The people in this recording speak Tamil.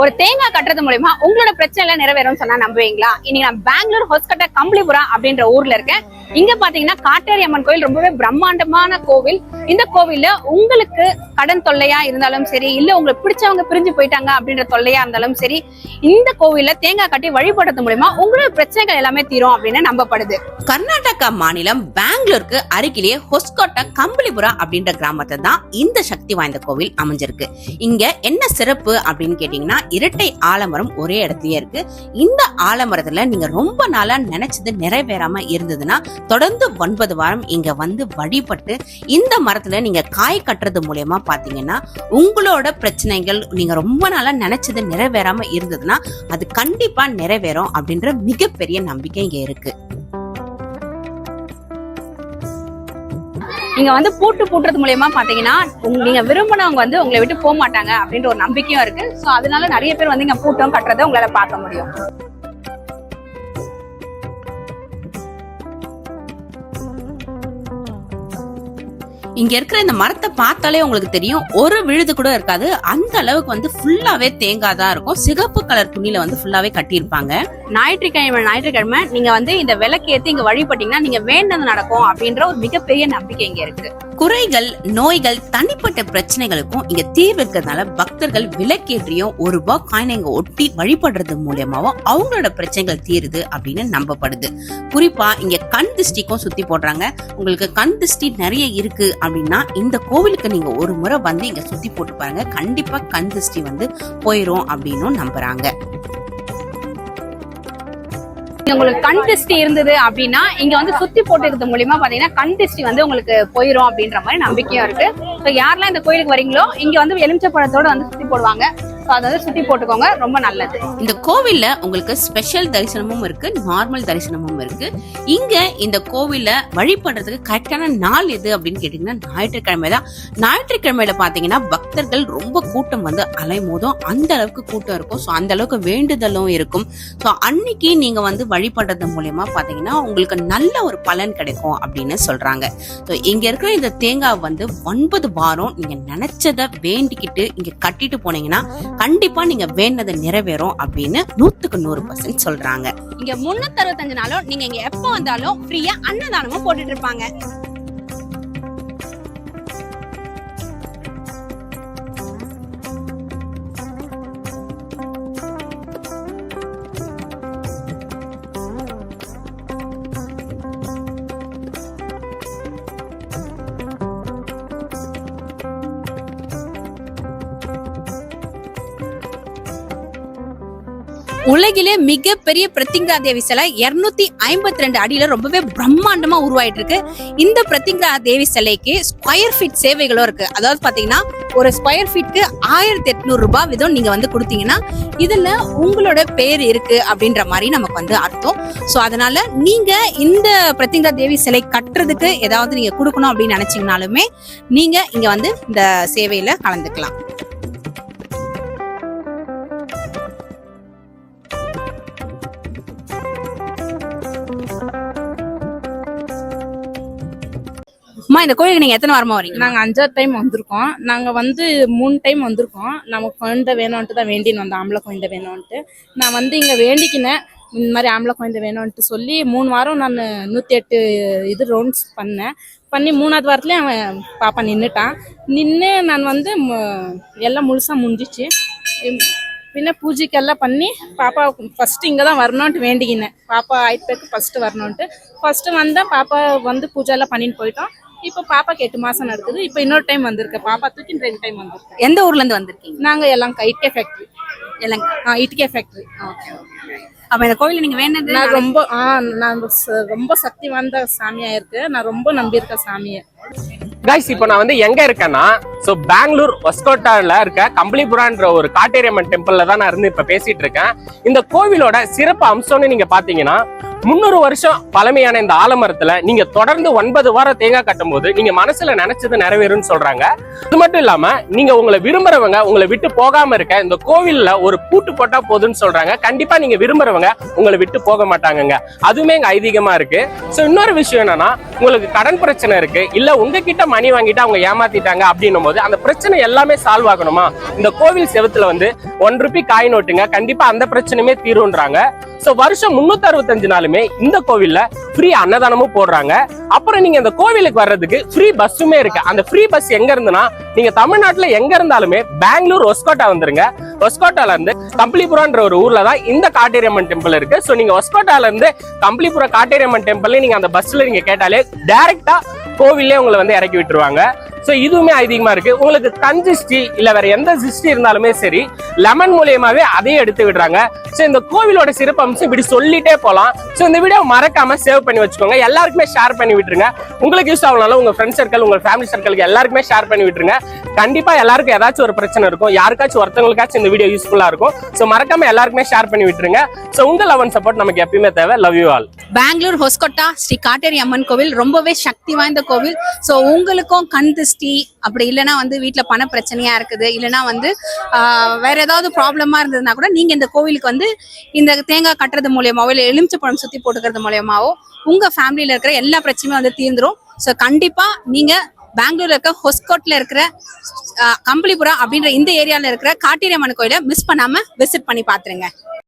ஒரு தேங்காய் கட்டுறது மூலயமா உங்களோட பிரச்சனை எல்லாம் நிறைவேறும் சொன்னா நம்புவீங்களா? இன்னைக்கு நான் பெங்களூர் ஹொஸ்கட்ட கம்பளிபுரா அப்படின்ற ஊர்ல இருக்கேன். இங்க பாத்தீங்கன்னா காட்டேரி அம்மன் கோயில் ரொம்பவே பிரம்மாண்டமான கோவில். இந்த கோவில்ல உங்களுக்கு கடன் தொல்லையா இருந்தாலும் சரி இல்ல உங்களுக்கு பிடிச்சவங்க பிரிஞ்சு போயிட்டாங்க அப்படின்ற தொல்லையா இருந்தாலும் சரி இந்த கோவில்ல தேங்காய் கட்டி வழிபடுறது மூலயமா உங்களோட பிரச்சனைகள் எல்லாமே தீரும் அப்படின்னு நம்பப்படுது. கர்நாடகா மாநிலம் பெங்களூருக்கு அருகிலேயே ஹொஸ்கோட்டா கம்பளிபுரம் அப்படின்ற கிராமத்தை தான் இந்த சக்தி வாய்ந்த கோவில் அமைஞ்சிருக்கு. இங்க என்ன சிறப்பு அப்படின்னு கேட்டீங்கன்னா இரட்டை ஆலமரம் ஒரே இடத்துலயே இருக்கு. இந்த ஆலமரத்துல நீங்க ரொம்ப நாளா நினைச்சது நிறைவேறாம இருந்ததுன்னா தொடர்ந்து ஒன்பது வாரம் இங்க வந்து வழிபட்டு இந்த மரத்துல நீங்க காய் கட்டுறது மூலியமா பாத்தீங்கன்னா உங்களோட பிரச்சனைகள் நீங்க ரொம்ப நாளா நினைச்சது நிறைவேறாம இருந்ததுன்னா அது கண்டிப்பா நிறைவேறும் அப்படின்ற மிகப்பெரிய நம்பிக்கை இங்க இருக்கு. நீங்க வந்து பூட்டு பூட்டுறது மூலியமா பாத்தீங்கன்னா நீங்க விரும்பினவங்க வந்து உங்களை விட்டு போக மாட்டாங்க அப்படின்ற ஒரு நம்பிக்கையும் இருக்கு. சோ அதனால நிறைய பேர் வந்து இங்க பூட்டம் கட்டுறதை உங்களால பார்க்க முடியும். இங்க இருக்கிற இந்த மரத்தை பார்த்தாலே உங்களுக்கு தெரியும் ஒரு விழுது கூட இருக்காது. அந்த அளவுக்கு வந்து ஃபுல்லாவே தேங்காய் தான் இருக்கும். சிகப்பு கலர் துணியில வந்து ஃபுல்லாவே கட்டியிருப்பாங்க. ஞாயிற்றுக்கிழமை ஞாயிற்றுக்கிழமை நீங்க வந்து இந்த விளக்கு ஏத்தி இங்க வழிபட்டீங்கன்னா நீங்க வேண்டது நடக்கும் அப்படின்ற ஒரு மிகப்பெரிய நம்பிக்கை இங்க இருக்கு. குறைகள் நோய்கள் தனிப்பட்ட பிரச்சனைகளுக்கும் இங்க தீர்வு இருக்கிறதுனால பக்தர்கள் விலக்கேற்றியும் ஒரு ரூபாய் காயினை இங்க ஒட்டி வழிபடுறது மூலியமாவும் அவங்களோட பிரச்சனைகள் தீருது அப்படின்னு நம்பப்படுது. குறிப்பா இங்க கண் திருஷ்டிக்கும் சுத்தி போடுறாங்க. உங்களுக்கு கண் திருஷ்டி நிறைய இருக்கு அப்படின்னா இந்த கோவிலுக்கு நீங்க ஒரு முறை வந்து இங்க சுத்தி போட்டு பாருங்க. கண்டிப்பா கண் திருஷ்டி வந்து போயிரும் அப்படின்னு நம்புறாங்க. உங்களுக்கு கண் திருஷ்டி இருந்தது அப்படின்னா இங்க வந்து சுத்தி போட்டுக்கிறது மூலியமா பாத்தீங்கன்னா கண் திருஷ்டி வந்து உங்களுக்கு போயிரும் அப்படின்ற மாதிரி நம்பிக்கையும் இருக்கு. யாரெல்லாம் இந்த கோயிலுக்கு வரீங்களோ இங்க வந்து எலுமிச்சை பழத்தோட வந்து சுத்தி போடுவாங்க. ஸோ அதை வந்து சுத்தி போட்டுக்கோங்க. ரொம்ப நல்லது. இந்த கோவில்ல உங்களுக்கு ஸ்பெஷல் தரிசனமும் இருக்கு நார்மல் தரிசனமும் இருக்கு. இங்க இந்த கோவில்ல வழிபடுறதுக்கு கரெக்டான நாள் எது அப்படின்னு கேட்டீங்கன்னா ஞாயிற்றுக்கிழமை தான். ஞாயிற்றுக்கிழமையில பாத்தீங்கன்னா பக்தர்கள் ரொம்ப கூட்டம் வந்து அலைமோதும். அந்த அளவுக்கு கூட்டம் இருக்கும். ஸோ அந்த அளவுக்கு வேண்டுதலும் இருக்கும். ஸோ அன்னைக்கு நீங்க வந்து வழிபடுறது மூலயமா பாத்தீங்கன்னா உங்களுக்கு நல்ல ஒரு பலன் கிடைக்கும் அப்படின்னு சொல்றாங்க. ஸோ இங்க இருக்கிற இந்த தேங்காய் வந்து ஒன்பது வாரம் நீங்க நினைச்சதை வேண்டிக்கிட்டு இங்க கட்டிட்டு போனீங்கன்னா கண்டிப்பா நீங்க வேண்டது நிறைவேறும் அப்படின்னு நூத்துக்கு நூறு பர்சன்ட் சொல்றாங்க. இங்க முன்னூத்தி அறுபத்தஞ்சு நாளும் நீங்க இங்க எப்ப வந்தாலும் ஃப்ரீயா அன்னதானமும் போட்டுட்டு இருப்பாங்க. உலகிலே மிகப்பெரிய பிரத்திங்கா தேவி சிலை இருநூத்தி ஐம்பத்தி ரெண்டு அடியில ரொம்பவே பிரம்மாண்டமா உருவாயிட்டு இருக்கு இந்த பிரத்திங்கா தேவி சிலைக்கு ஸ்கொயர் ஃபீட் சேவைகளும் இருக்கு. அதாவது பாத்தீங்கன்னா ஒரு ஸ்கொயர் ஃபீட்க்கு ஆயிரத்தி எட்நூறு ரூபாய் விதம் நீங்க வந்து கொடுத்தீங்கன்னா இதுல உங்களோட பேர் இருக்கு அப்படின்ற மாதிரி நமக்கு வந்து அர்த்தம். சோ அதனால நீங்க இந்த பிரத்திங்கா தேவி சிலை கட்டுறதுக்கு ஏதாவது நீங்க கொடுக்கணும் அப்படின்னு நினைச்சீங்கனாலுமே நீங்க இங்க வந்து இந்த சேவையில கலந்துக்கலாம். இந்த கோயிலுக்கு நீங்க எத்தனை வாரமா வரீங்க? நாங்க அஞ்சாவது டைம் வந்திருக்கோம். நாங்க வந்து மூணு டைம் வந்திருக்கோம். நமக்கு குழந்தை வேணும்ன்ட்டு தான் வேண்டின்னு வந்தோம். ஆம்பளை குழந்தை வேணும்ன்ட்டு. நான் வந்து இங்க வேண்டிக்கினேன். இந்த மாதிரி ஆம்பளை குழந்தை வேணும்ன்ட்டு சொல்லி மூணு வாரம் நான் நூத்தி எட்டு இது ரவுண்ட்ஸ் பண்ணேன். பண்ணி மூணாவது வாரத்துலயே அவன் பாப்பா நின்றுட்டான் நின்று நான் வந்து ம- எல்லாம் முழுசா முடிஞ்சிச்சு. பின்ன பூஜைக்கெல்லாம் பண்ணி பாப்பா ஃபர்ஸ்ட் இங்கே தான் வரணும்ன்ட்டு வேண்டிக்கினேன். பாப்பா ஆயிட்டு பேருக்கு ஃபர்ஸ்ட் வரணும்ன்ட்டு. ஃபர்ஸ்ட் வந்தேன் பாப்பா வந்து பூஜை எல்லாம் பண்ணிட்டு போயிட்டோம். இப்போ பாப்பாக்கு எட்டு மாசம் நடக்குது. இப்போ இன்னொரு டைம் வந்திருக்கேன் பாப்பா தூக்கி ரெண்டு டைம் வந்திருக்கேன் எந்த ஊர்ல இருந்து வந்திருக்கீங்க? நாங்க எல்லாம் இட்கே ஃபேக்டரி எல்லாம் ஆ இட்கே ஃபேக்டரி அப்ப இந்த கோயில நீங்க வேண்டது நான் ரொம்ப ஆ நான் ச- ரொம்ப சக்தி வாய்ந்த சாமியா இருக்கு. நான் ரொம்ப நம்பியிருக்கேன் சாமியை. கைஸ் இப்போ நான் வந்து எங்க இருக்கேன்னா ஸோ பெங்களூர் வஸ்கோட்டால இருக்க கம்பளிபுரான்ற ஒரு காட்டேரியம்மன் டெம்பிள்ல தான் நான் இருந்து இப்ப பேசிட்டு இருக்கேன். இந்த கோவிலோட சிறப்பு அம்சம்னு நீங்க பாத்தீங்கன்னா முந்நூறு வருஷம் பழமையான இந்த ஆலமரத்துல நீங்க தொடர்ந்து ஒன்பது வாரம் தேங்காய் கட்டும் போது நீங்க மனசுல நினைச்சது நிறைவேறும்னு சொல்றாங்க. அது மட்டும் இல்லாம நீங்க உங்களை விரும்புறவங்க உங்களை விட்டு போகாம இருக்க இந்த கோவில்ல ஒரு பூட்டு போட்டா போதும்னு சொல்றாங்க. கண்டிப்பா நீங்க விரும்புறவங்க உங்களை விட்டு போக மாட்டாங்கங்க. அதுவுமே இங்க ஐதீகமா இருக்கு. சோ இன்னொரு விஷயம் என்னன்னா உங்களுக்கு கடன் பிரச்சனை இருக்கு. இல்ல உங்ககிட்ட மணி வாங்கிட்டு அவங்க ஏமாத்திட்டாங்க அப்படின்னும் போது அந்த பிரச்சனை எல்லாமே சால்வ் ஆகணுமா? இந்த கோவில் செவத்துல வந்து ஒன் ருபி காய் நோட்டுங்க கண்டிப்பா அந்த பிரச்சனையுமே தீரும்ன்றாங்க. சோ வருஷம் முன்னூத்தி அறுபத்தஞ்சு நாளுமே இந்த கோவில்ல ஃப்ரீ அன்னதானமும் போடுறாங்க. அப்புறம் நீங்க இந்த கோவிலுக்கு வர்றதுக்கு ஃப்ரீ பஸ்ஸுமே இருக்கு. அந்த ஃப்ரீ பஸ் எங்க இருந்துன்னா நீங்க தமிழ்நாட்டுல எங்க இருந்தாலுமே பெங்களூர் ஒஸ்கோட்டா வந்துருங்க. ஒஸ்கோட்டால இருந்து கம்பளிபுரம்ன்ற ஒரு ஊர்ல தான் இந்த காட்டேரியம்மன் டெம்பிள் இருக்கு. சோ நீங்க ஒஸ்கோட்டால இருந்து கம்பளிபுரம் காட்டேரியம்மன் டெம்பிள் நீங்க அந்த பஸ்ல நீங்க கேட்டாலே டைரக்டா கோவிலே உங்களை வந்து இறக்கி விட்டுருவாங்க. சோ இதுவுமே அதிகமா இருக்கு. உங்களுக்கு கண் திருஷ்டி இல்ல வேற எந்த சிஷ்டி இருந்தாலுமே சரி லெமன் மூலியமாவே அதையும் எடுத்து விடுறாங்க. சோ இந்த கோவிலோட சிறப்பம்சம் இப்படி சொல்லிட்டே போலாம். சோ இந்த வீடியோ மறக்காம சேவ் பண்ணி வச்சுக்கோங்க. எல்லாருக்குமே ஷேர் பண்ணி விட்டுருங்க. உங்களுக்கு யூஸ் ஆகலாம் உங்க ஃப்ரெண்ட் சர்க்கிள் உங்க ஃபேமிலி சர்க்கிளுக்கு எல்லாருக்குமே ஷேர் பண்ணி விட்டுருங்க. கண்டிப்பா எல்லாருக்கும் ஏதாச்சும் ஒரு பிரச்சனை இருக்கும். யாருக்காச்சும் ஒருத்தவங்களுக்காச்சும் இந்த வீடியோ யூஸ்ஃபுல்லா இருக்கும். ஸோ மறக்காம எல்லாருக்குமே ஷேர் பண்ணி விட்டுருங்க. சோ உங்க லவ் அண்ட் சப்போர்ட் நமக்கு எப்பயுமே தேவை. Love you all Bangalore Hoskote Shri Katteri Amman கோவில். ரொம்பவே சக்தி வாய்ந்த கோவில். ஸோ உங்களுக்கும் கண் ஜிஎஸ்டி அப்படி இல்லைன்னா வந்து வீட்டில் பண பிரச்சனையா இருக்குது. இல்லைன்னா வந்து வேற ஏதாவது ப்ராப்ளமா இருந்ததுன்னா கூட நீங்க இந்த கோவிலுக்கு வந்து இந்த தேங்காய் கட்டுறது மூலியமாவோ இல்லை எலுமிச்சை பழம் சுத்தி போட்டுக்கிறது மூலியமாவோ உங்க ஃபேமிலியில இருக்கிற எல்லா பிரச்சனையும் வந்து தீர்ந்துடும் ஸோ கண்டிப்பா நீங்க பெங்களூர்ல இருக்க ஹொஸ்கோட்ல இருக்கிற கம்பளிபுரம் அப்படின்ற இந்த ஏரியால இருக்கிற காட்டேரி அம்மன் கோயிலை மிஸ் பண்ணாம விசிட் பண்ணி பாத்துருங்க.